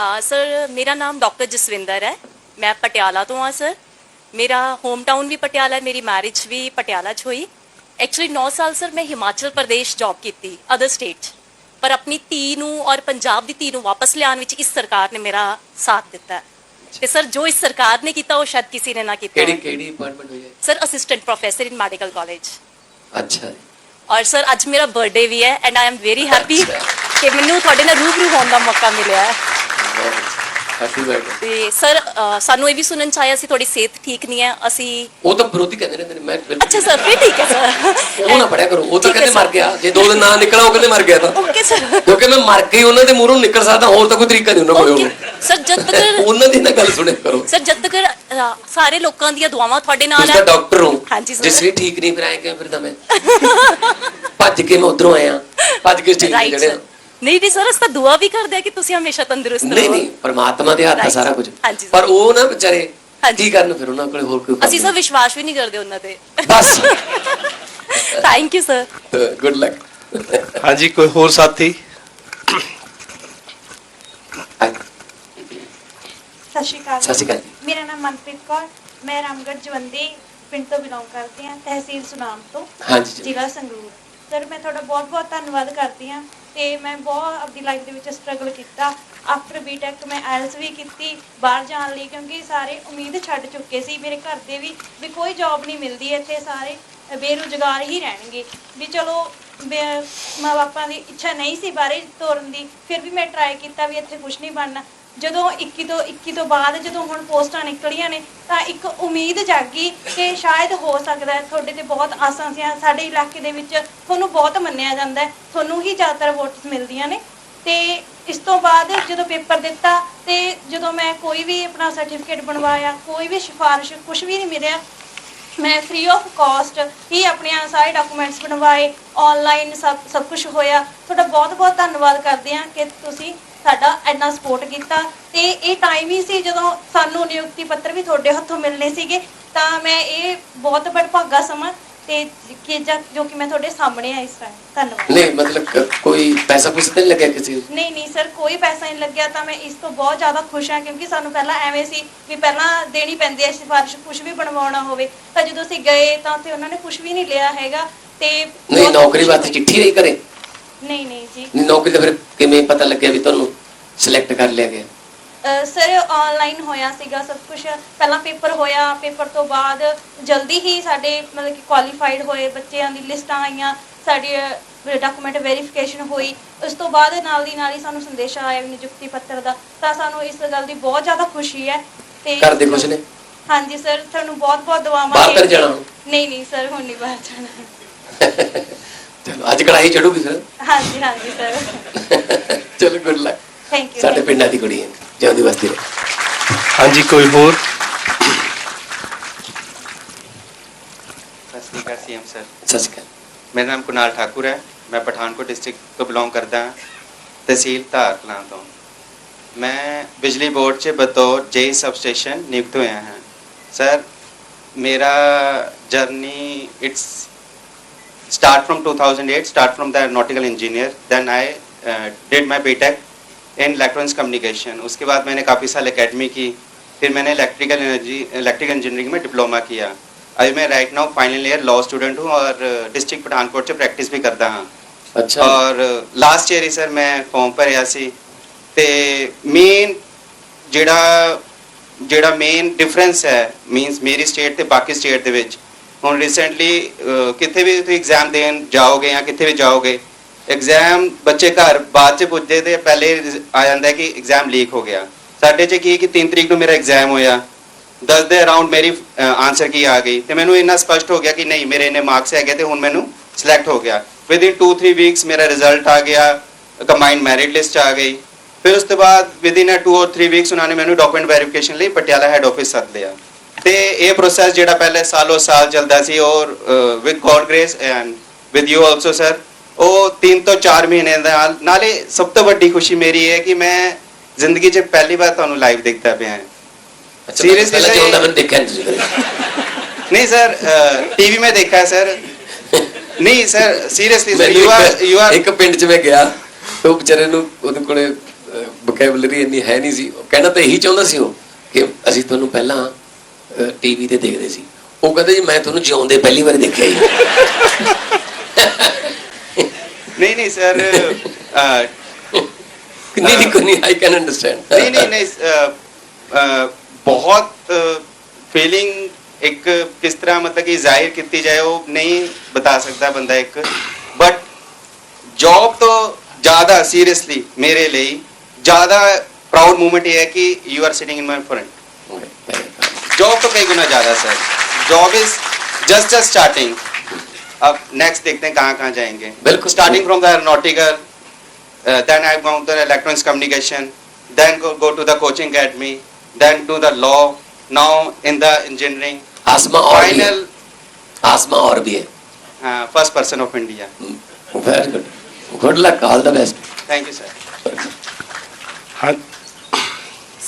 ਆ ਸਰ ਮੇਰਾ ਨਾਮ ਡਾਕਟਰ ਜਸਵਿੰਦਰ ਹੈ ਮੈਂ ਪਟਿਆਲਾ ਤੋਂ ਆ ਸਰ ਮੇਰਾ ਹੋਮ ਟਾਊਨ ਵੀ ਪਟਿਆਲਾ ਹੈ ਮੇਰੀ ਮੈਰਿਜ ਵੀ ਪਟਿਆਲਾ 'ਚ ਹੋਈ ਐਕਚੁਅਲੀ 9 ਸਾਲ ਸਰ ਮੈਂ ਹਿਮਾਚਲ ਪ੍ਰਦੇਸ਼ ਜੌਬ ਕੀਤੀ ਅਦਰ ਸਟੇਟ ਪਰ ਆਪਣੀ ਧੀ ਨੂੰ ਔਰ ਪੰਜਾਬ ਦੀ ਧੀ ਨੂੰ ਵਾਪਸ ਲਿਆਉਣ ਵਿੱਚ ਇਸ ਸਰਕਾਰ ਨੇ ਮੇਰਾ ਸਾਥ ਦਿੱਤਾ। ਤੇ ਸਰ ਜੋ ਇਸ ਸਰਕਾਰ ਨੇ ਕੀਤਾ ਉਹ ਸ਼ਾਇਦ ਕਿਸੇ ਨੇ ਨਾ ਕੀਤਾ ਕਿਹੜੀ। ਕਿਹੜੀ ਅਪਾਇੰਟਮੈਂਟ ਹੋਈ ਹੈ sir assistant professor in medical college ਅੱਛਾ। ਔਰ ਸਰ ਅੱਜ ਮੇਰਾ ਬਰਥਡੇ ਵੀ ਹੈ and I am very happy. ਕਿ ਮੈਨੂੰ ਤੁਹਾਡੇ ਨਾਲ ਰੂਬਰੂ ਹੋਣ ਦਾ ਮੌਕਾ ਮਿਲਿਆ ਹੈ ਹੈਪੀ ਬਰਥਡੇ ਤੇ ਸਰ ਸਾਨੂੰ ਇਹ ਵੀ ਸੁਣਨ ਚ ਆਇਆ ਸੀ ਤੁਹਾਡੀ ਸਿਹਤ ਠੀਕ ਨਹੀਂ ਹੈ ਅਸੀਂ ਉਹ ਤਾਂ ਵਿਰੋਧੀ ਕਹਿੰਦੇ ਨੇ ਮੇਰੇ ਮੈਂ ਬਿਲਕੁਲ- ਅੱਛਾ ਸਰ ਫਿਰ ਠੀਕ ਹੈ ਸਰ। ਉਹ ਨਾ ਪੜਿਆ ਕਰੋ ਉਹ ਤਾਂ ਕਹਿੰਦੇ। ਮਰ ਗਿਆ। ਜੇ ਦੋ ਦਿਨ ਨਾ ਨਿਕਲਾ ਉਹ ਕਹਿੰਦੇ ਮਰ ਗਿਆ ਤਾਂ। Okay sir. ਕਿਉਂਕਿ ਮੈਂ ਮਰ ਕੇ ਹੀ ਉਹਨਾਂ ਦੇ ਮੂਹਰੋਂ ਨਿਕਲ ਸਕਦਾ ਹੋਰ ਤਾਂ ਕੋਈ ਤਰੀਕਾ ਨਹੀਂ ਉਹਨਾਂ ਕੋਲ ਓਕੇ। ਹੋਣਾ। ਸਰ ਜਦ ਤੱਕ ਉਹਨਾਂ ਦੀ ਨਾ ਗੱਲ ਸੁਣਿਆ ਕਰੋ। ਸਰ ਜਦ ਤੱਕ ਸਾਰੇ ਲੋਕਾਂ ਦੀਆਂ ਦੁਆਵਾਂ ਤੁਹਾਡੇ ਨਾਲ ਤੁਸੀਂ ਤਾਂ ਹੈ ਡਾਕਟਰ ਹੋ। ਹਾਂਜੀ ਸਰ। ਜੇ ਸਰੀਰ ਠੀਕ ਨਹੀਂ ਫਿਰ ਆਏ ਕਿਵੇਂ ਫਿਰਦਾ ਮੈਂ? ਭੱਜ ਕੇ ਮੈਂ ਉਧਰੋਂ ਆਇਆ। ਭੱਜ ਕੇ ਠੀਕ ਜਿਹੜੇ ਨਹੀਂ ਨਹੀਂ ਸਰ ਅਸੀਂ ਤਾਂ ਦੁਆ ਵੀ ਕਰਦੇ ਆ ਕਿ ਤੁਸੀਂ ਹਮੇਸ਼ਾ ਤੰਦਰੁਸਤ ਨਹੀਂ ਰਹੋ। ਨਹੀਂ ਪਰਮਾਤਮਾ ਦੇ ਹੱਥ ਆ ਸਾਰਾ. ਕੁਝ। ਹਾਂਜੀ, sir. ਪਰ ਉਹ ਨਾ ਵਿਚਾਰੇ ਹਾਂਜੀ। ਕੀ ਕਰਨ ਫਿਰ ਉਹਨਾਂ ਕੋਲੇ ਹੋਰ ਕੋਈ ਅਸੀਂ ਸਰ ਵਿਸ਼ਵਾਸ ਵੀ ਨਹੀਂ ਕਰਦੇ ਉਹਨਾਂ ਤੇ। ਬਸ। Thank you sir good luck ਹਾਂਜੀ ਕੋਈ ਹੋਰ ਸਾਥੀ? ਸਤਿ ਸ਼੍ਰੀ ਅਕਾਲ। ਸਤਿ ਸ਼੍ਰੀ ਅਕਾਲ ਜੀ। ਮੇਰਾ ਨਾਮ ਮਨਪ੍ਰੀਤ ਕੌਰ। ਮੈਂ ਰਾਮਗੜ੍ਹ ਜਵੰਦੀ ਪਿੰਡ ਤੋਂ ਬਿਲੋਂਗ ਕਰਦੀ ਹਾਂ ਤਹਿਸੀਲ ਸੁਨਾਮ ਤੋਂ ਹਾਂਜੀ ਜੀ। ਜ਼ਿਲ੍ਹਾ ਸੰਗਰੂਰ। ਸਰ ਮੈਂ ਤੁਹਾਡਾ ਬਹੁਤ ਬਹੁਤ ਧੰਨਵਾਦ ਕਰਦੀ ਹਾਂ ਤੇ ਮੈਂ ਬਹੁਤ ਆਪਣੀ ਲਾਈਫ ਦੇ ਵਿੱਚ ਸਟਰਗਲ ਕੀਤਾ। ਆਫਟਰ ਬੀਟੈਕ ਮੈਂ ਆਇਲਸ ਵੀ ਕੀਤੀ, ਬਾਹਰ ਜਾਣ ਲਈ, ਕਿਉਂਕਿ ਸਾਰੇ ਉਮੀਦ ਛੱਡ ਚੁੱਕੇ ਸੀ ਮੇਰੇ ਘਰ ਦੇ ਵੀ ਵੀ ਕੋਈ ਜੌਬ ਨਹੀਂ ਮਿਲਦੀ, ਇੱਥੇ ਸਾਰੇ ਬੇਰੁਜ਼ਗਾਰ ਹੀ ਰਹਿਣਗੇ। ਵੀ ਚਲੋ ਮਾਂ ਬਾਪਾਂ ਦੀ ਇੱਛਾ ਨਹੀਂ ਸੀ ਬਾਹਰੇ ਤੋਰਨ ਦੀ, ਫਿਰ ਵੀ ਮੈਂ ਟਰਾਈ ਕੀਤਾ ਵੀ ਇੱਥੇ ਕੁਝ ਨਹੀਂ ਬਣਨਾ। ਜਦੋਂ 21 ਤੋਂ 21 ਤੋਂ ਬਾਅਦ ਜਦੋਂ ਹੁਣ ਪੋਸਟਾਂ ਨਿਕਲੀਆਂ ਨੇ, ਤਾਂ ਇੱਕ ਉਮੀਦ ਜਾਗੀ ਕਿ ਸ਼ਾਇਦ ਹੋ ਸਕਦਾ ਹੈ। ਤੁਹਾਡੇ ਤੇ ਬਹੁਤ ਆਸਾਂ ਸੀ। ਸਾਡੇ ਇਲਾਕੇ ਦੇ ਵਿੱਚ ਤੁਹਾਨੂੰ ਬਹੁਤ ਮੰਨਿਆ ਜਾਂਦਾ ਹੈ। ਤੁਹਾਨੂੰ ਹੀ ਜ਼ਿਆਦਾਤਰ ਵੋਟਸ ਮਿਲਦੀਆਂ ਨੇ। ਤੇ ਇਸ ਤੋਂ ਬਾਅਦ ਜਦੋਂ ਪੇਪਰ ਦਿੱਤਾ ਤੇ ਜਦੋਂ ਮੈਂ ਕੋਈ ਵੀ ਆਪਣਾ ਸਰਟੀਫਿਕੇਟ ਬਣਵਾਇਆ, ਕੋਈ ਵੀ ਸਿਫਾਰਿਸ਼ ਕੁਝ ਵੀ ਨਹੀਂ ਮਿਲਿਆ, ਮੈਂ ਫ੍ਰੀ ਆਫ ਕਾਸਟ ਹੀ ਆਪਣੀਆਂ ਸਾਰੇ ਡਾਕੂਮੈਂਟਸ ਬਣਵਾਏ। ਆਨਲਾਈਨ ਸਭ ਸਭ ਕੁਝ ਹੋਇਆ। ਤੁਹਾਡਾ ਬਹੁਤ ਬਹੁਤ ਧੰਨਵਾਦ ਕਰਦੇ ਹਾਂ ਕਿ ਤੁਸੀਂ ਸਾਡਾ ਇੰਨਾ ਸਪੋਰਟ ਕੀਤਾ ਤੇ ਇਹ ਟਾਈਮ ਹੀ ਸੀ ਜਦੋਂ ਸਾਨੂੰ ਨਿਯੁਕਤੀ ਪੱਤਰ ਵੀ ਤੁਹਾਡੇ ਹੱਥੋਂ ਮਿਲਨੇ ਸੀਗੇ ਤਾਂ ਮੈਂ ਇਹ ਬਹੁਤ ਬੜਭਾਗਾ ਸਮਾਂ ਤੇ ਕਿ ਜ- ਕਿ ਮੈਂ ਤੁਹਾਡੇ ਸਾਹਮਣੇ ਆ ਇਸ ਟਾਈਮ ਧੰਨਵਾਦ ਨਹੀਂ ਮਤਲਬ ਕੋਈ ਪੈਸਾ ਤਾਂ ਨਹੀਂ ਲੱਗਿਆ ਕਿਸੇ ਨੂੰ? ਨਹੀਂ ਨਹੀਂ ਸਰ ਕੋਈ ਪੈਸਾ ਨਹੀਂ ਲੱਗਿਆ ਤਾਂ ਮੈਂ ਇਸ ਤੋਂ ਬਹੁਤ ਜ਼ਿਆਦਾ ਖੁਸ਼ ਹਾਂ ਕਿਉਂਕਿ ਸਾਨੂੰ ਪਹਿਲਾਂ ਐਵੇਂ ਸੀ ਵੀ ਪਹਿਲਾਂ ਦੇਣੀ ਪੈਂਦੀ ਹੈ ਸਿਫਾਰਿਸ਼ ਕੁਝ ਵੀ ਬਣਵਾਉਣਾ ਹੋਵੇ ਤਾਂ ਜਦੋਂ ਅਸੀਂ ਗਏ ਤਾਂ ਉੱਥੇ ਉਹਨਾਂ ਨੇ ਕੁਝ ਵੀ ਨਹੀਂ ਲਿਆ ਹੈਗਾ ਤੇ ਨਹੀਂ ਨੌਕਰੀ ਵਾਸਤੇ। ਚਿੱਠੀ ਨਹੀਂ ਕਰੇ ਨਹੀਂ ਨਹੀਂ ਜੀ ਨਹੀਂ, ਨੌਕਰੀ ਤਾਂ ਫਿਰ ਕਿਵੇਂ ਪਤਾ ਲੱਗਿਆ ਵੀ ਤੁਹਾਨੂੰ ਸਿਲੈਕਟ ਕਰ ਲਿਆ ਗਿਆ ਸਰ ਆਨਲਾਈਨ ਹੋਇਆ ਸੀਗਾ ਸਭ ਕੁਝ ਪਹਿਲਾਂ ਪੇਪਰ ਹੋਇਆ ਪੇਪਰ ਤੋਂ ਬਾਅਦ ਜਲਦੀ ਹੀ ਸਾਡੇ ਮਤਲਬ ਕਿ ਕੁਆਲੀਫਾਈਡ ਹੋਏ ਬੱਚਿਆਂ ਦੀ ਲਿਸਟਾਂ ਆਈਆਂ ਸਾਡੀ ਡਾਕੂਮੈਂਟ ਵੈਰੀਫਿਕੇਸ਼ਨ ਹੋਈ ਉਸ ਤੋਂ ਬਾਅਦ ਨਾਲ ਦੀ ਨਾਲ ਹੀ ਸਾਨੂੰ ਸੰਦੇਸ਼ਾ ਆਇਆ ਵੀ ਨਿਯੁਕਤੀ ਪੱਤਰ ਦਾ ਤਾਂ ਸਾਨੂੰ ਇਸ ਗੱਲ ਦੀ ਬਹੁਤ ਜ਼ਿਆਦਾ ਖੁਸ਼ੀ ਹੈ ਤੇ ਘਰ ਦੇ ਖੁਸ਼ ਨੇ? ਹਾਂਜੀ ਸਰ ਤੁਹਾਨੂੰ ਬਹੁਤ ਬਹੁਤ ਦੁਆਵਾਂ ਬਾਹਰ। ਜਾਣਾ? ਨਹੀਂ ਨਹੀਂ ਸਰ ਹੁਣ ਨਹੀਂ ਬਾਹਰ ਜਾਣਾ ਚਲੋ ਅੱਜ ਕੜਾਈ ਚੜੂਗੀ ਫਿਰ ਹਾਂਜੀ ਹਾਂਜੀ ਸਰ। ਚਲੋ ਗੁੱਡ ਲੱਕ ਥੈਂਕ ਯੂ ਸਾਡੇ ਪਿੰਡਾਂ ਦੀ ਕੁੜੀ ਹੈ ਜਿਉਂਦੀ ਵਸਦੀ ਰਹੇ। ਹਾਂਜੀ ਕੋਈ ਹੋਰ? ਸਤਿ ਸ਼੍ਰੀ ਅਕਾਲ ਸੀਐਮ ਸਰ। ਸਤਿ ਸ਼੍ਰੀ ਅਕਾਲ। ਮੇਰਾ ਨਾਮ ਕੁਨਾਲ ਠਾਕੁਰ ਹੈ। ਮੈਂ ਪਠਾਨਕੋਟ ਡਿਸਟ੍ਰਿਕਟ ਤੋਂ ਬਿਲੋਂਗ ਕਰਦਾ ਹਾਂ ਤਹਿਸੀਲ ਧਾਰ ਕਲਾਂ ਤੋਂ। ਮੈਂ ਬਿਜਲੀ ਬੋਰਡ 'ਚ ਬਤੌਰ ਜੇਈ ਸਬਸਟੇਸ਼ਨ ਨਿਯੁਕਤ ਹੋਇਆ ਹਾਂ। ਸਰ ਮੇਰਾ journey it's start from 2008 start from the nautical engineer then i uh, did my btech in electronics communication उसके बाद मैंने काफ़ी साल एकेडमी की फिर मैंने इलेक्ट्रिकल एनर्जी इलेक्ट्रिकल इंजीनियरिंग में डिप्लोमा किया अभी मैं right now final year law student हूँ और डिस्ट्रिक्ट पठानकोट से प्रैक्टिस भी करता हाँ ਅੱਛਾ ਔਰ ਲਾਸਟ ਈਅਰ ਹੀ ਸਰ ਮੈਂ ਫਾਰਮ ਭਰਿਆ ਸੀ ਤੇ ਮੇਨ ਜਿਹੜਾ ਜਿਹੜਾ ਮੇਨ ਡਿਫਰੈਂਸ ਹੈ ਮੀਨਸ ਮੇਰੀ ਸਟੇਟ ਤੇ ਬਾਕੀ ਸਟੇਟ ਦੇ ਵਿੱਚ ਹੁਣ ਰੀਸੈਂਟਲੀ ਕਿਤੇ ਵੀ ਤੁਸੀਂ ਐਗਜ਼ਾਮ ਦੇਣ ਜਾਓਗੇ ਜਾਂ ਕਿਤੇ ਵੀ ਜਾਓਗੇ ਐਗਜ਼ਾਮ ਬੱਚੇ ਘਰ ਬਾਅਦ ਚ ਪੁੱਜਦੇ ਤੇ ਪਹਿਲੇ ਆ ਜਾਂਦਾ ਕਿ ਐਗਜ਼ਾਮ ਲੀਕ ਹੋ ਗਿਆ। ਸਾਡੇ ਚ ਕੀ ਕਿ 3 ਤਰੀਕ ਨੂੰ ਮੇਰਾ ਐਗਜ਼ਾਮ ਹੋਇਆ। 10 ਦੇ ਅਰਾਊਂਡ ਮੇਰੀ ਆਨਸਰ ਕੀ ਆ ਗਈ ਤੇ ਮੈਨੂੰ ਇੰਨਾ ਸਪਸ਼ਟ ਹੋ ਗਿਆ ਕਿ ਨਹੀਂ, ਮੇਰੇ ਇੰਨੇ ਮਾਰਕਸ ਹੈਗੇ ਤੇ ਹੁਣ ਮੈਨੂੰ ਸਿਲੈਕਟ ਹੋ ਗਿਆ। ਵਿਦ ਇਨ 2-3 ਵੀਕਸ ਮੇਰਾ ਰਿਜ਼ਲਟ ਆ ਗਿਆ ਕੰਬਾਈਨਡ ਮੈਰਿਟ ਲਿਸਟ ਆ ਗਈ। ਫਿਰ ਉਸ ਤੋਂ ਬਾਅਦ ਵਿਦ ਇਨ 2 অর 3 ਵੀਕਸ ਉਹਨਾਂ ਨੇ ਮੈਨੂੰ ਡਾਕੂਮੈਂਟ ਵੈਰੀਫਿਕੇਸ਼ਨ ਲਈ ਪਟਿਆਲਾ ਹੈਡ ਆਫਿਸ ਸੱਦ ਲਿਆ। ਤੇ ਇਹ ਪ੍ਰੋਸੈਸ ਜਿਹੜਾ ਪਹਿਲੇ ਸਾਲੋ ਸਾਲ ਚੱਲਦਾ ਸੀ ਔਰ with God grace and with you also sir ਉਹ 3 ਤੋਂ 4 ਮਹੀਨੇ ਨਾਲ ਨਾਲੇ ਸਭ ਤੋਂ ਵੱਡੀ ਖੁਸ਼ੀ ਮੇਰੀ ਹੈ ਕਿ ਮੈਂ ਜ਼ਿੰਦਗੀ 'ਚ ਪਹਿਲੀ ਵਾਰ ਤੁਹਾਨੂੰ ਲਾਈਵ ਦੇਖਦਾ ਪਿਆ ਹਾਂ। ਸੀਰੀਅਸਲੀ ਪਹਿਲਾਂ ਕਿਉਂ ਨਾ ਦੇਖਿਆ ਨਹੀਂ ਸਰ ਟੀਵੀ ਮੈਂ ਦੇਖਿਆ ਸਰ ਨਹੀਂ sir seriously you are you are ਇੱਕ ਪਿੰਡ 'ਚ ਮੈਂ ਗਿਆ ਉਹ ਵਿਚਾਰੇ ਨੂੰ ਉਹਦੇ ਕੋਲੇ ਵੋਕੈਬਲਰੀ ਇੰਨੀ ਹੈ ਨਹੀਂ ਸੀ। ਕਹਿਣਾ ਤਾਂ ਇਹੀ ਚਾਹੁੰਦਾ ਸੀ ਉਹ ਕਿ ਅਸੀਂ ਤੁਹਾਨੂੰ ਪਹਿਲਾਂ ਟੀਵੀ ਤੇ ਦੇਖਦੇ ਸੀ। ਉਹ ਕਹਿੰਦੇ ਜੀ ਮੈਂ ਤੁਹਾਨੂੰ ਜਿਉਂਦੇ ਪਹਿਲੀ ਵਾਰ ਦੇਖਿਆ ਜੀ। ਨਹੀਂ ਨਹੀਂ ਸਰ ਨਹੀਂ ਨਹੀਂ ਕੋਈ ਨਹੀਂ ਆਈ ਕੈਨ ਅੰਡਰਸਟੈਂਡ ਨਹੀਂ ਨਹੀਂ ਨਹੀਂ ਬਹੁਤ ਫੀਲਿੰਗ ਇੱਕ ਕਿਸ ਤਰ੍ਹਾਂ ਮਤਲਬ ਕਿ ਜ਼ਾਹਿਰ ਕੀਤੀ ਜਾਏ ਉਹ ਨਹੀਂ ਬਤਾ ਸਕਦਾ ਬੰਦਾ ਇੱਕ। ਬਟ ਜੌਬ ਤੋਂ ਜ਼ਿਆਦਾ ਸੀਰੀਅਸਲੀ ਮੇਰੇ ਲਈ ਜ਼ਿਆਦਾ ਪ੍ਰਾਊਡ ਮੂਮੈਂਟ ਇਹ ਹੈ ਕਿ you are sitting in my front job तो कई गुना ज़्यादा sir job is just just starting अब नेक्स्ट देखते हैं कहाँ कहाँ जाएँगे. बिल्कुल। Starting from the aeronautical then I go to electronics communication then go to the coaching academy then to the law now in the engineering. आसमा और भी है। आसमा और भी है। uh, first person of india. Very good good luck all the best thank you sir ਹਾਂ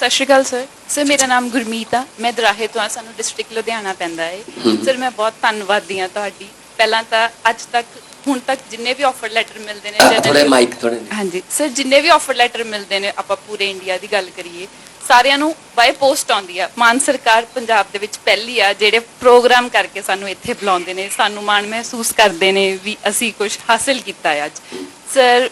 ਸਤਿ ਸ਼੍ਰੀ ਅਕਾਲ sir sir ਮੇਰਾ ਨਾਮ ਗੁਰਮੀਤ ਆ। ਮੈਂ ਦਰਾਹੇ ਤੋਂ ਆ। ਸਾਨੂੰ ਡਿਸਟ੍ਰਿਕਟ ਲੁਧਿਆਣਾ ਪੈਂਦਾ ਹੈ। ਸਰ ਮੈਂ ਬਹੁਤ ਧੰਨਵਾਦੀ ਆ ਤੁਹਾਡੀ। ਪਹਿਲਾਂ ਤਾਂ ਅੱਜ ਤੱਕ ਹੁਣ ਤੱਕ ਜਿੰਨੇ ਵੀ ਆਫਰ ਲੈਟਰ ਮਿਲਦੇ ਨੇ ਥੋੜੇ generally- ਮਾਈਕ ਥੋੜੇ ਹਾਂਜੀ। ਸਰ ਜਿੰਨੇ ਵੀ ਆਫਰ ਲੈਟਰ ਮਿਲਦੇ ਨੇ ਆਪਾਂ ਪੂਰੇ ਇੰਡੀਆ ਦੀ ਗੱਲ ਕਰੀਏ ਸਾਰਿਆਂ ਨੂੰ ਬਾਈ ਪੋਸਟ ਆਉਂਦੀ ਆ। ਮਾਨ ਸਰਕਾਰ ਪੰਜਾਬ ਦੇ ਵਿੱਚ ਪਹਿਲੀ ਆ ਜਿਹੜੇ ਪ੍ਰੋਗਰਾਮ ਕਰਕੇ ਸਾਨੂੰ ਇੱਥੇ ਬੁਲਾਉਂਦੇ ਨੇ ਸਾਨੂੰ ਮਾਣ ਮਹਿਸੂਸ ਕਰਦੇ ਨੇ ਵੀ ਅਸੀਂ ਕੁਝ ਹਾਸਿਲ ਕੀਤਾ ਹੈ ਅੱਜ। ਸਰ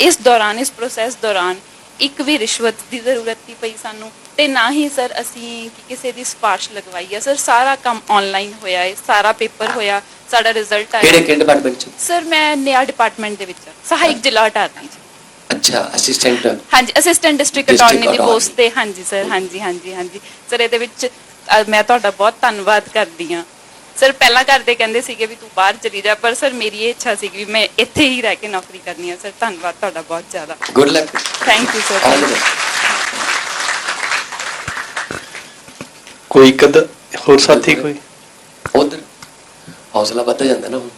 ਇਸ ਦੌਰਾਨ ਇਸ ਪ੍ਰੋਸੈਸ ਦੌਰਾਨ ਇੱਕ ਵੀ ਰਿਸ਼ਵਤ ਦੀ ਜ਼ਰੂਰਤ ਨਹੀਂ ਪਈ ਸਾਨੂੰ। ਤੇ ਨਾ ਹੀ ਸਰ ਅਸੀਂ ਕਿ ਕਿਸੇ ਦੀ ਸਿਫਾਰਿਸ਼ ਲਗਵਾਈ ਹੈ ਸਰ ਸਾਰਾ ਕੰਮ ਆਨਲਾਈਨ ਹੋਇਆ ਹੈ ਸਾਰਾ ਪੇਪਰ ਹੋਇਆ ਸਾਡਾ ਰਿਜ਼ਲਟ ਕਿਹੜੇ ਆਇਆ। ਕਿਹੜੇ ਡਿਪਾਰਟਮੈਂਟ ਚ? ਸਰ ਮੈਂ ਨਿਆ ਡਿਪਾਰਟਮੈਂਟ ਦੇ ਵਿੱਚ ਹਾਂ, ਸਹਾਇਕ ਜ਼ਿਲ੍ਹਾ ਅਟਾਰਨੀ ਚ। ਅੱਛਾ ਅਸਿਸਟੈਂਟ ਹਾਂਜੀ ਅਸਿਸਟੈਂਟ ਡਿਸਟ੍ਰਿਕਟ District ਅਟਾਰਨੀ ਦੀ attorney। ਪੋਸਟ ਤੇ ਹਾਂਜੀ ਸਰ ਹਾਂਜੀ ਹਾਂਜੀ ਹਾਂਜੀ। ਸਰ ਇਹਦੇ ਵਿੱਚ ਅ, ਮੈਂ ਤੁਹਾਡਾ ਬਹੁਤ ਧੰਨਵਾਦ ਕਰਦੀ ਹਾਂ। ਸਰ ਪਹਿਲਾਂ ਕਰਦੇ ਕਹਿੰਦੇ ਸੀਗੇ ਵੀ ਤੂੰ ਬਾਹਰ ਚਲੀ ਜਾ ਪਰ ਸਰ ਮੇਰੀ ਇਹ ਇੱਛਾ ਸੀ ਕਿ ਮੈਂ ਇੱਥੇ ਹੀ ਰਹਿ ਕੇ ਨੌਕਰੀ ਕਰਨੀ ਹੈ ਸਰ ਧੰਨਵਾਦ ਤੁਹਾਡਾ ਬਹੁਤ ਜ਼ਿਆਦਾ। Good luck thank you sir all the ਕੋਈ ਅੱਧਾ ਹੋਰ ਸਾਥੀ ਕੋਈ? ਉਧਰ ਹੌਸਲਾ ਵੱਧ ਜਾਂਦਾ ਨਾ ਹੁਣ।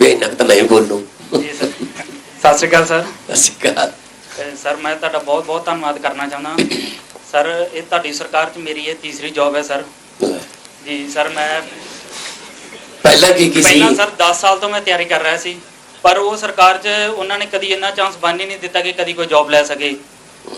ਬੇਨਕ ਤਾਂ ਮੈਂ ਹੀ ਬੋਲੂ। ਜੀ ਸਰ ਸਤਿ ਸ਼੍ਰੀ ਅਕਾਲ ਸਰ। ਅਸੀਂ ਕਹਾ ਤੇ ਸਰ ਮੈਂ ਤੁਹਾਡਾ ਬਹੁਤ ਬਹੁਤ ਧੰਨਵਾਦ ਕਰਨਾ ਚਾਹੁੰਦਾ। ਸਰ ਇਹ ਤੁਹਾਡੀ ਸਰਕਾਰ 'ਚ ਮੇਰੀ ਇਹ ਤੀਸਰੀ ਜੌਬ ਹੈ ਸਰ। ਜੀ ਸਰ ਮੈਂ ਪਹਿਲਾਂ ਕੀ ਕੀ ਸੀ? ਪਹਿਲਾਂ ਸਰ 10 ਸਾਲ ਤੋਂ ਮੈਂ ਤਿਆਰੀ ਕਰ ਰਿਹਾ ਸੀ। ਪਰ ਉਹ ਸਰਕਾਰ 'ਚ ਉਹਨਾਂ ਨੇ ਕਦੀ ਇੰਨਾ ਚਾਂਸ ਬਣ ਹੀ ਨਹੀਂ ਦਿੱਤਾ ਕਿ ਕਦੀ ਕੋਈ ਜੌਬ ਲੈ ਸਕੇ।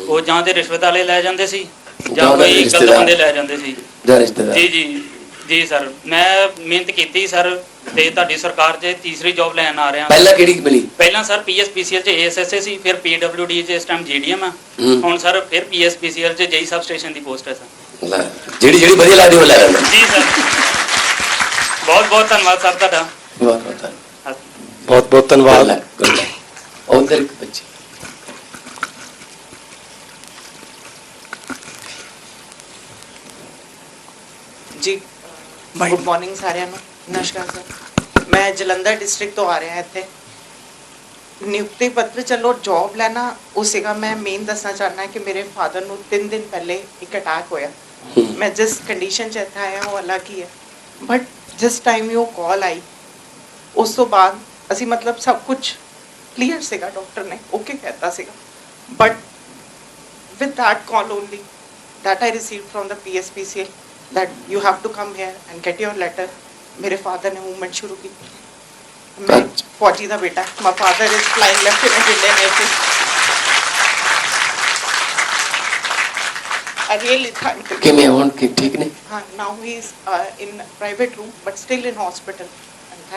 ਉਹ ਜਾਂ ਤੇ ਰਿਸ਼ਵਤ ਵਾਲੇ ਲੈ ਜਾਂਦੇ ਸੀ ਜਾਂ ਕੋਈ ਗਲਤ। ਬੰਦੇ ਲੈ ਜਾਂਦੇ ਸੀ। ਜਾਂ ਰਿਸ਼ਤੇਦਾਰ। ਜੀ ਜੀ। ਜੀ ਸਰ ਮੈਂ ਮਿਹਨਤ ਕੀਤੀ ਸਰ ਤੇ ਤੁਹਾਡੀ ਸਰਕਾਰ 'ਚ ਤੀਸਰੀ ਜੌਬ ਲੈਣ ਆ ਰਿਹਾ। ਪਹਿਲਾਂ ਕਿਹੜੀ ਮਿਲੀ? ਪਹਿਲਾਂ ਸਰ ਪੀਐਸਪੀਸੀਐਲ ਚ ਏਐਸਐਸਏ ਸੀ ਫਿਰ ਪੀਡਬਲਯੂਡੀ ਚ ਇਸ ਟਾਈਮ ਜੀਡੀਐਮ ਆ। ਹੂੰ। ਹੁਣ ਸਰ ਫਿਰ ਪੀਐਸਪੀਸੀਐਲ ਚ ਜੇਈ ਸਬ ਸਟੇਸ਼ਨ ਦੀ ਪੋਸਟ ਹੈ ਸਰ। ਲੈ, ਜਿਹੜੀ ਜਿਹੜੀ ਵਧੀਆ ਲੱਗਦੀ ਉਹ ਲੈ ਲੈਣਾ ਜੀ ਸਰ। ਬਹੁਤ ਬਹੁਤ ਧੰਨਵਾਦ ਸਰ ਤੁਹਾਡਾ। ਬਹੁਤ ਬਹੁਤ ਧੰਨਵਾਦ। ਬਹੁਤ ਬਹੁਤ ਧੰਨਵਾਦ। ਉਧਰ ਇੱਕ ਬੱਚੀ। ਜੀ ਗੁੱਡ ਮਾਰਨਿੰਗ ਸਾਰਿਆਂ ਨੂੰ। ਨਮਸਕਾਰ ਸਰ। ਮੈਂ ਜਲੰਧਰ ਡਿਸਟ੍ਰਿਕਟ ਤੋਂ ਆ ਰਿਹਾ ਇੱਥੇ। ਨਿਯੁਕਤੀ ਪੱਤਰ ਚਲੋ ਜੌਬ ਲੈਣਾ ਉਹ ਸੀਗਾ। ਮੈਂ ਮੇਨ ਦੱਸਣਾ ਚਾਹਨਾ ਕਿ ਮੇਰੇ ਫਾਦਰ ਨੂੰ 3 ਦਿਨ ਪਹਿਲੇ ਇੱਕ ਅਟੈਕ ਹੋਇਆ। ਮੈਂ ਜਿਸ ਕੰਡੀਸ਼ਨ 'ਚ ਇੱਥੇ ਆਇਆ ਉਹ ਅਲੱਗ ਹੀ ਹੈ। ਬਟ ਜਿਸ ਟਾਈਮ ਉਹ ਕਾਲ ਆਈ ਉਸ ਤੋਂ ਬਾਅਦ ਅਸੀਂ ਮਤਲਬ ਸਭ ਕੁਝ ਕਲੀਅਰ ਸੀਗਾ ਡਾਕਟਰ ਨੇ ਓਕੇ ਕਹਿਤਾ ਸੀਗਾ। But with that call only that I received from the PSPCL that you have to come here and get your letter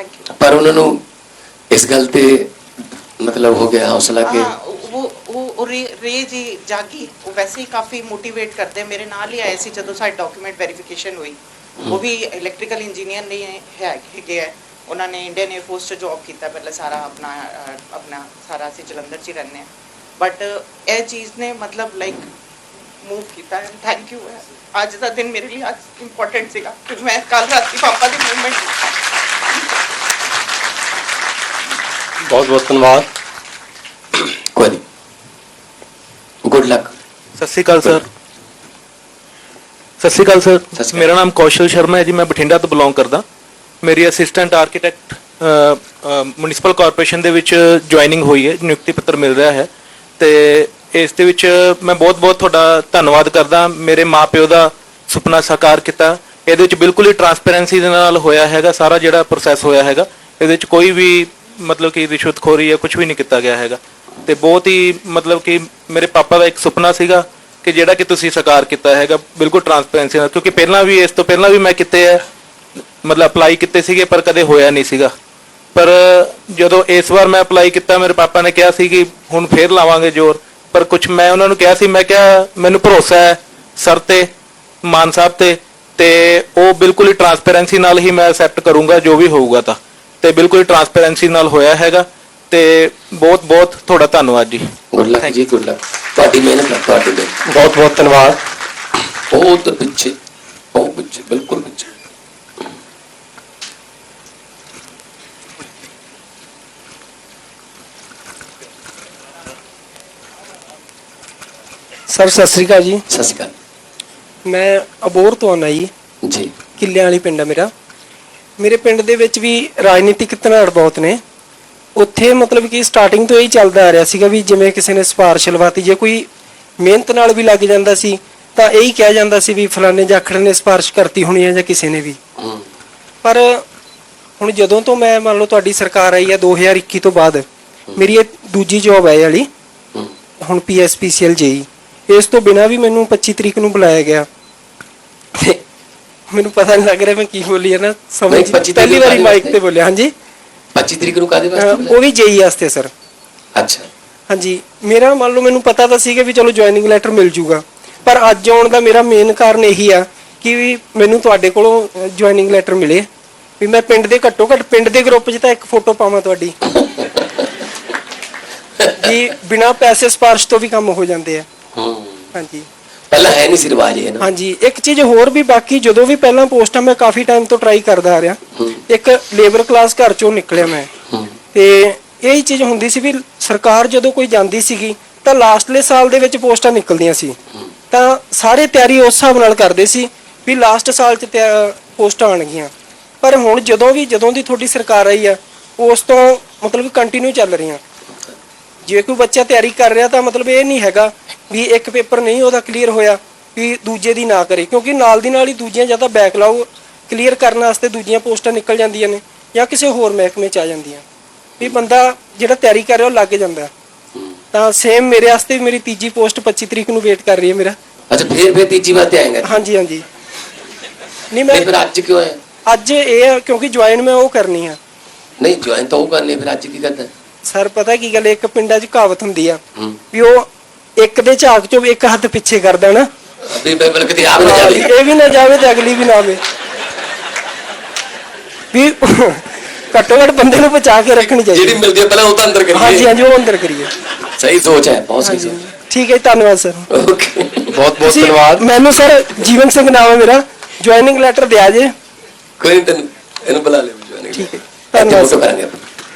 uh, ਪਰ ਉਹਨਾਂ ਨੂੰ ਇਸ ਗੱਲ ਤੇ ਮਤਲਬ ਹੋ ਗਿਆ ਹੌਸਲਾ ਕਿ ਉਹ ਉਹ ਰੇ ਜੀ ਜਾਗੀ ਉਹ ਵੈਸੇ ਹੀ ਕਾਫੀ ਮੋਟੀਵੇਟ ਕਰਦੇ। ਮੇਰੇ ਨਾਲ ਹੀ ਆਏ ਸੀ ਜਦੋਂ ਸਾਡੀ ਡਾਕੂਮੈਂਟ ਵੈਰੀਫਿਕੇਸ਼ਨ ਹੋਈ। ਉਹ ਵੀ ਇਲੈਕਟ੍ਰੀਕਲ ਇੰਜੀਨੀਅਰ ਨਹੀਂ ਹੈ ਹੈ ਹੈਗੇ ਹੈ ਉਹਨਾਂ ਨੇ ਇੰਡੀਅਨ 에ਅਰ ਫੋਰਸ 'ਚ ਜੌਬ ਕੀਤਾ ਪਹਿਲਾਂ ਸਾਰਾ ਆਪਣਾ ਆਪਣਾ ਸਾਰਾ ਅਸੀਂ ਜਲੰਧਰ 'ਚ ਹੀ ਰਹਿੰਦੇ ਹਾਂ। ਬਟ ਇਹ ਚੀਜ਼ ਨੇ ਮਤਲਬ ਲਾਈਕ ਮੂਵ ਕੀਤਾ ਐਂਡ ਥੈਂਕ ਯੂ ਅੱਜ ਦਾ ਦਿਨ ਮੇਰੇ ਲਈ ਅੱਜ ਇੰਪੋਰਟੈਂਟ ਸੀਗਾ। ਕਿਉਂਕਿ ਮੈਂ ਕੱਲ ਰਾਤੀ ਪਾਪਾ ਦੀ ਮੂਵਮੈਂਟ ਬਹੁਤ ਬਹੁਤ ਧੰਨਵਾਦ। ਨਹੀਂ ਗੁੱਡ ਲੱਕ ਸਤਿ ਸ਼੍ਰੀ ਅਕਾਲ ਸਰ ਸਤਿ ਸ਼੍ਰੀ ਅਕਾਲ ਸਤਿ ਸਰ ਸ਼੍ਰੀ ਮੇਰਾ ਨਾਮ ਕੌਸ਼ਲ ਸ਼ਰਮਾ ਹੈ ਜੀ ਮੈਂ ਬਠਿੰਡਾ ਤੋਂ ਬਿਲੋਂਗ ਕਰਦਾ। ਮੇਰੀ ਅਸਿਸਟੈਂਟ ਆਰਕੀਟੈਕਟ ਮਿਊਨਿਸਪਲ ਕਾਰਪੋਰੇਸ਼ਨ ਦੇ ਵਿੱਚ ਜੁਆਇਨਿੰਗ ਹੋਈ ਹੈ ਨਿਯੁਕਤੀ ਪੱਤਰ ਮਿਲ ਰਿਹਾ ਹੈ। ਤੇ ਇਸ ਦੇ ਵਿੱਚ ਮੈਂ ਬਹੁਤ-ਬਹੁਤ ਤੁਹਾਡਾ ਧੰਨਵਾਦ ਕਰਦਾ। ਮੇਰੇ ਮਾਪਿਓ ਦਾ ਸੁਪਨਾ ਸਾਕਾਰ ਕੀਤਾ। ਇਹਦੇ ਵਿੱਚ ਬਿਲਕੁਲ ਹੀ ਟਰਾਂਸਪੇਰੈਂਸੀ ਦੇ ਨਾਲ ਹੋਇਆ ਹੈਗਾ ਸਾਰਾ ਜਿਹੜਾ ਪ੍ਰੋਸੈਸ ਹੋਇਆ ਹੈਗਾ। ਇਹਦੇ ਵਿੱਚ ਕੋਈ ਵੀ ਮਤਲਬ ਕਿ ਰਿਸ਼ਵਤਖੋਰੀ ਜਾਂ ਕੁਝ ਵੀ ਨਹੀਂ ਕੀਤਾ ਗਿਆ ਹੈਗਾ। ਤੇ ਬਹੁਤ ਹੀ ਮਤਲਬ ਕਿ ਮੇਰੇ ਪਾਪਾ ਦਾ ਇੱਕ ਸੁਪਨਾ ਸੀਗਾ ਕਿ ਜਿਹੜਾ ਕਿ ਤੁਸੀਂ ਸਾਕਾਰ ਕੀਤਾ ਹੈਗਾ, ਬਿਲਕੁਲ ਟਰਾਂਸਪੇਰੈਂਸੀ ਨਾਲ, ਕਿਉਂਕਿ ਪਹਿਲਾਂ ਵੀ ਇਸ ਤੋਂ ਪਹਿਲਾਂ ਵੀ ਮੈਂ ਕੀਤੇ ਹੈ ਮਤਲਬ ਅਪਲਾਈ ਕੀਤੇ ਸੀਗੇ, ਪਰ ਕਦੇ ਹੋਇਆ ਨਹੀਂ ਸੀਗਾ। ਪਰ ਜਦੋਂ ਇਸ ਵਾਰ ਮੈਂ ਅਪਲਾਈ ਕੀਤਾ, ਮੇਰੇ ਪਾਪਾ ਨੇ ਕਿਹਾ ਸੀ ਕਿ ਹੁਣ ਫੇਰ ਲਾਵਾਂਗੇ ਜ਼ੋਰ, ਪਰ ਕੁਝ ਮੈਂ ਉਹਨਾਂ ਨੂੰ ਕਿਹਾ ਸੀ, ਮੈਂ ਕਿਹਾ, ਮੈਨੂੰ ਭਰੋਸਾ ਹੈ ਸਰ ਤੇ, ਮਾਨ ਸਾਹਿਬ ਤੇ ਤੇ ਉਹ ਬਿਲਕੁਲ ਹੀ ਟਰਾਂਸਪੇਰੈਂਸੀ ਨਾਲ ਹੀ ਮੈਂ ਐਕਸੈਪਟ ਕਰੂੰਗਾ, ਜੋ ਵੀ ਹੋਊਗਾ ਤਾਂ। ਤੇ ਬਿਲਕੁਲ ਹੀ ਨਾਲ ਹੋਇਆ ਹੈਗਾ। ਤੇ ਬਹੁਤ ਬਹੁਤ ਤੁਹਾਡਾ ਧੰਨਵਾਦ ਜੀ। ਗੁੱਡ ਲੱਕ ਜੀ ਗੁੱਡ ਲੱਕ ਤੁਹਾਡੀ ਮਿਹਨਤ ਹੈ ਤੁਹਾਡੀ ਮਿਹਨਤ ਬਹੁਤ ਬਹੁਤ ਧੰਨਵਾਦ। ਉੱਧਰ ਪਿੱਛੇ ਉਹ ਪਿੱਛੇ ਬਿਲਕੁਲ ਪਿੱਛੇ। ਸਰ ਸਤਿ ਸ੍ਰੀ ਅਕਾਲ ਜੀ। ਸਤਿ ਸ਼੍ਰੀ ਅਕਾਲ। ਮੈਂ ਅਬੋਰ ਤੋਂ ਆਉਣਾ ਜੀ। ਜੀ। ਕਿੱਲਿਆਂ ਵਾਲੀ ਪਿੰਡ ਆ ਮੇਰਾ। ਮੇਰੇ ਪਿੰਡ ਦੇ ਵਿੱਚ ਵੀ ਰਾਜਨੀਤਿਕ ਧਨਾੜ ਬਹੁਤ ਨੇ। ਉੱਥੇ ਮਤਲਬ ਕਿ ਸਟਾਰਟਿੰਗ ਤੋਂ ਹੀ ਚੱਲਦਾ ਆ ਰਿਹਾ ਸੀਗਾ ਵੀ ਜਿਵੇਂ ਕਿਸੇ ਨੇ ਸਿਫਾਰਿਸ਼ ਲਵਾਤੀ ਜੇ ਕੋਈ ਮਿਹਨਤ ਨਾਲ ਵੀ ਲੱਗ ਜਾਂਦਾ ਸੀ ਤਾਂ ਇਹੀ ਕਿਹਾ ਜਾਂਦਾ ਸੀ ਵੀ ਫਲਾਣੇ ਜਾਖੜ ਨੇ ਸਿਫਾਰਿਸ਼ ਕਰਤੀ ਹੋਣੀ ਹੈ ਜਾਂ ਕਿਸੇ ਨੇ ਵੀ। ਪਰ ਹੁਣ ਜਦੋਂ ਤੋਂ ਮੈਂ ਮੰਨ ਲਓ ਤੁਹਾਡੀ ਸਰਕਾਰ ਆਈ ਹੈ 2021 ਤੋਂ ਬਾਅਦ ਮੇਰੀ ਇਹ ਦੂਜੀ ਜੌਬ ਹੈ ਇਹ ਵਾਲੀ ਹੁਣ ਪੀਐਸਪੀਸੀਐਲ ਜੇਈ ਇਸ ਤੋਂ ਬਿਨਾ ਵੀ ਮੈਨੂੰ 25 ਤਰੀਕ ਨੂੰ ਬੁਲਾਇਆ ਗਿਆ। ਮੈਨੂੰ ਪਤਾ ਨਹੀਂ ਲੱਗ ਰਿਹਾ ਮੈਂ ਕੀ ਬੋਲੀ ਹੈ ਨਾ ਸਮਝ ਨਹੀਂ, 25 ਤਰੀਕ ਪਹਿਲੀ ਵਾਰੀ ਮਾਈਕ? ਤੇ ਬੋਲਿਆ ਹਾਂਜੀ। 25 ਤਰੀਕ ਨੂੰ ਕਾਦੇ ਅਹ, ਵਾਸਤੇ ਉਹ? ਵੀ ਜੇਈ ਵਾਸਤੇ ਸਰ। ਅੱਛਾ। ਹਾਂਜੀ ਮੇਰਾ ਮੰਨ ਲਓ ਮੈਨੂੰ ਪਤਾ ਤਾਂ ਸੀਗਾ ਵੀ ਚਲੋ ਜੁਆਇਨਿੰਗ ਲੈਟਰ ਮਿਲ ਜੂਗਾ। ਪਰ ਅੱਜ ਆਉਣ ਦਾ ਮੇਰਾ ਮੇਨ ਕਾਰਨ ਇਹੀ ਆ ਕਿ ਵੀ ਮੈਨੂੰ ਤੁਹਾਡੇ ਕੋਲੋਂ ਜੁਆਇਨਿੰਗ ਲੈਟਰ ਮਿਲੇ। ਵੀ ਮੈਂ ਪਿੰਡ ਦੇ ਘੱਟੋ ਘੱਟ ਪਿੰਡ ਦੇ ਗਰੁੱਪ 'ਚ ਤਾਂ ਇੱਕ ਫੋਟੋ ਪਾਵਾਂ ਤੁਹਾਡੀ। ਵੀ ਬਿਨਾ ਪੈਸੇ ਸਪਾਰਸ਼ ਤੋਂ ਵੀ ਕੰਮ ਹੋ ਜਾਂਦੇ ਆ। ਹੂੰ। ਹਾਂਜੀ। ਪਹਿਲਾਂ ਹੈ ਨਹੀਂ ਸੀ ਰਿਵਾਜ ਇਹ ਨਾ। ਹਾਂਜੀ ਇੱਕ ਚੀਜ਼ ਹੋਰ ਵੀ ਬਾਕੀ ਜਦੋਂ ਵੀ ਪਹਿਲਾਂ ਪੋਸਟਾਂ ਮੈਂ ਕਾਫੀ ਟਾਈਮ ਤੋਂ ਟਰਾਈ ਕਰਦਾ ਆ ਰਿਹਾ। ਹੂੰ। ਇੱਕ ਲੇਬਰ ਕਲਾਸ ਘਰ ਚੋਂ ਨਿਕਲਿਆ ਮੈਂ। ਹੂੰ। ਤੇ ਇਹ ਚੀਜ਼ ਹੁੰਦੀ ਸੀ ਵੀ ਸਰਕਾਰ ਜਦੋਂ ਕੋਈ ਜਾਂਦੀ ਸੀਗੀ ਤਾਂ ਲਾਸਟਲੇ ਸਾਲ ਦੇ ਵਿੱਚ ਪੋਸਟਾਂ ਨਿਕਲਦੀਆਂ ਸੀ। ਤਾਂ ਸਾਰੇ ਤਿਆਰੀ ਉਸ ਹਿਸਾਬ ਨਾਲ ਕਰਦੇ ਸੀ ਵੀ ਲਾਸਟ ਸਾਲ 'ਚ ਪੋਸਟਾਂ ਆਣਗੀਆਂ ਪਰ ਹੁਣ ਜਦੋਂ ਵੀ ਜਦੋਂ ਦੀ ਤੁਹਾਡੀ ਸਰਕਾਰ ਆਈ ਆ ਉਸ ਤੋਂ ਮਤਲਬ ਕੰਟੀਨਿਊ ਚੱਲ ਰਹੀਆਂ। ਜੇ ਕੋਈ ਬੱਚਾ ਤਿਆਰੀ ਕਰ ਰਿਹਾ ਤਾਂ ਮਤਲਬ ਇਹ ਨਹੀਂ ਹੈਗਾ ਵੀ ਇੱਕ ਪੇਪਰ ਨਹੀਂ ਉਹਦਾ ਕਲੀਅਰ ਹੋਇਆ ਵੀ ਦੂਜੇ ਦੀ ਨਾ ਕਰੇ ਕਿਉਂਕਿ ਨਾਲ ਦੀ ਨਾਲ ਹੀ ਦੂਜੀਆਂ ਜਾਂ ਤਾਂ ਬੈਕਲੌਗ ਕਲੀਅਰ ਕਰਨ ਵਾਸਤੇ ਦੂਜੀਆਂ ਪੋਸਟਾਂ ਨਿਕਲ ਜਾਂਦੀਆਂ ਨੇ ਜਾਂ ਕਿਸੇ ਹੋਰ ਮਹਿਕਮੇ 'ਚ ਆ ਜਾਂਦੀਆਂ। ਵੀ ਬੰਦਾ ਜਿਹੜਾ ਤਿਆਰੀ ਕਰ ਰਿਹਾ ਉਹ ਲੱਗ ਜਾਂਦਾ। ਤਾਂ ਸੇਮ ਮੇਰੇ ਵਾਸਤੇ ਵੀ ਮੇਰੀ ਤੀਜੀ ਪੋਸਟ 25 ਤਰੀਕ ਨੂੰ ਵੇਟ ਕਰ ਰਹੀ ਹੈ ਮੇਰਾ। ਅੱਛਾ ਫੇਰ ਫੇਰ ਤੀਜੀ ਵਾਰ ਤੇ ਆਏਗਾ। ਹਾਂਜੀ ਹਾਂਜੀ। ਨਹੀਂ ਮੈਂ ਫਿਰ ਅੱਜ ਕਿਉਂ ਹੈ ਅੱਜ ਇਹ ਆ ਕਿਉਂਕਿ ਜੁਆਇਨ ਮੈਂ ਉਹ ਕਰਨੀ ਆ। ਨਹੀਂ ਜੁਆਇਨ ਤਾਂ ਉਹ ਕਰਨੇ ਫਿਰ ਅੱਜ ਕੀ ਕਰਦਾ ਸਰ ਪਤਾ ਕੀ ਗੱਲ ਇੱਕ ਪਿੰਡਾਂ 'ਚ ਕਹਾਵਤ ਹੁੰਦੀ ਆ ਵੀ ਉਹ ਇੱਕ ਦੇ ਝਾਕ 'ਚੋਂ ਵੀ ਇੱਕ ਹੱਥ ਪਿੱਛੇ ਕਰਦਾ ਨਾ ਅਬੇ ਬੇਬਲ ਕਿਤੇ ਆਪ ਨਾ ਜਾਵੇ ਇਹ ਵੀ ਨਾ ਜਾਵੇ ਤੇ ਅਗਲੀ ਵੀ ਨਾ ਆਵੇ। ਵੀ ਘੱਟੋ ਘੱਟ ਬੰਦੇ ਨੂੰ ਬਚਾ ਕੇ ਰੱਖਣੀ ਜਿਹੜੀ ਚਾਹੀਦੀ ਮਿਲਦੀ ਹੈ ਪਹਿਲਾਂ ਉਹ ਤਾਂ ਅੰਦਰ ਹਾਂਜੀ ਕਰੀਏ। ਹਾਂਜੀ ਉਹ ਅੰਦਰ ਕਰੀਏ। ਸਹੀ ਸੋਚ ਹੈ ਬਹੁਤ ਸਹੀ ਹਾਂਜੀ। ਸੋਚ ਠੀਕ ਹੈ ਧੰਨਵਾਦ ਸਰ। ਓਕੇ। ਬਹੁਤ ਬਹੁਤ ਧੰਨਵਾਦ। ਮੈਨੂੰ ਸਰ ਜੀਵਨ ਸਿੰਘ ਨਾਮ ਹੈ ਮੇਰਾ। ਜੁਆਇਨਿੰਗ ਲੈਟਰ ਦਿਆ ਜੇ। ਕੋਈ ਨਹੀਂ ਤੈਨੂੰ ਇਹਨੂੰ ਬੁਲਾ ਲੈ ਜੁਆਇਨ ਠੀਕ ਹੈ ਧੰਨਵਾਦ ਸਰ।